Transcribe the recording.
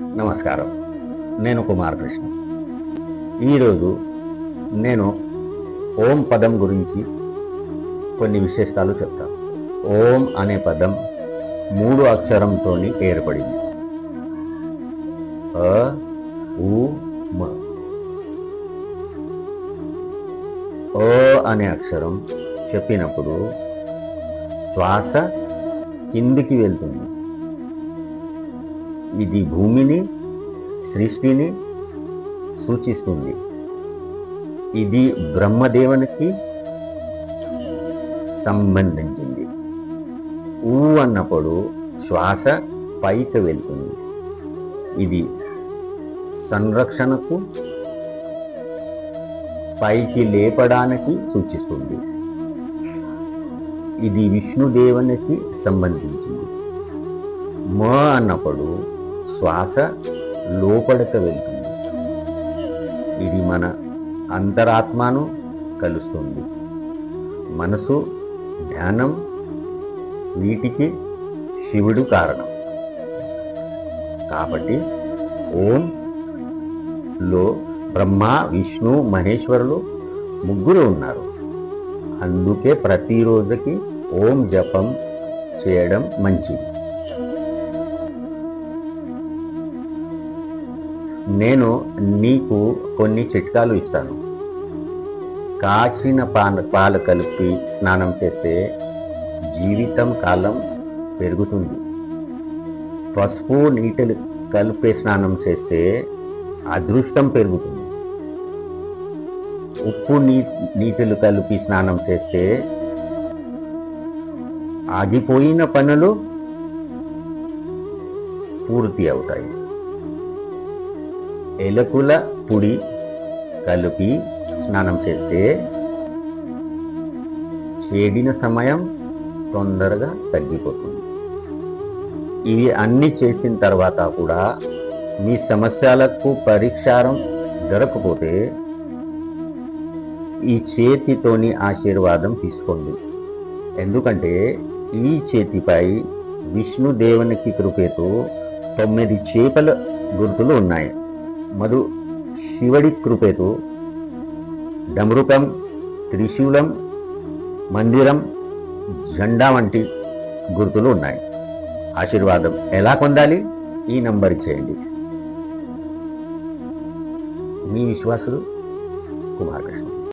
నమస్కారం. నేను కుమార్ కృష్ణ ఈరోజు నేను ఓం పదం గురించి కొన్ని విశేషాలు చెప్తాను. ఓం అనే పదం మూడు అక్షరంతో ఏర్పడింది అ ఉ మ. ఓ అనే అక్షరం చెప్పినప్పుడు శ్వాస కిందికి వెళ్తుంది. ఇది భూమిని సృష్టిని సూచిస్తుంది. ఇది బ్రహ్మదేవునికి సంబంధించింది. ఊ అన్నప్పుడు శ్వాస పైకి వెళ్తుంది. ఇది సంరక్షణకు పైకి లేపడానికి సూచిస్తుంది. ఇది విష్ణుదేవునికి సంబంధించింది. మ అన్నప్పుడు శ్వాస లోపలికి వెళ్తుంది. ఇది మన అంతరాత్మను కలుస్తుంది. మనసు ధ్యానం వీటికి శివుడు కారణం. కాబట్టి ఓం లో బ్రహ్మ విష్ణు మహేశ్వరులు ముగ్గురు ఉన్నారు. అందుకే ప్రతిరోజుకి ఓం జపం చేయడం మంచిది. నేను నీకు కొన్ని చిట్కాలు ఇస్తాను. కాచిన పాన పాలు కలిపి స్నానం చేస్తే జీవితం కాలం పెరుగుతుంది. పసుపు నీటిని కలిపి స్నానం చేస్తే అదృష్టం పెరుగుతుంది. ఉప్పు నీ నీటిలు కలిపి స్నానం చేస్తే ఆగిపోయిన పనులు పూర్తి అవుతాయి. ఎలకుల పొడి కలిపి స్నానం చేస్తే చేడిన సమయం తొందరగా తగ్గిపోతుంది. ఇవి అన్ని చేసిన తర్వాత కూడా మీ సమస్యలకు పరిష్కారం దొరకపోతే ఈ చేతితోని ఆశీర్వాదం తీసుకోండి. ఎందుకంటే ఈ చేతిపై విష్ణుదేవునికి కృపేతో తొమ్మిది చేపల గుర్తులు ఉన్నాయి. మధు శివడి కృపేతు డమరుకం త్రిశూలం మందిరం జెండా వంటి గుర్తులు ఉన్నాయి. ఆశీర్వాదం ఎలా పొందాలి? ఈ నంబర్ చేయండి. మీ విశ్వాసుడు కుమార్ కృష్ణ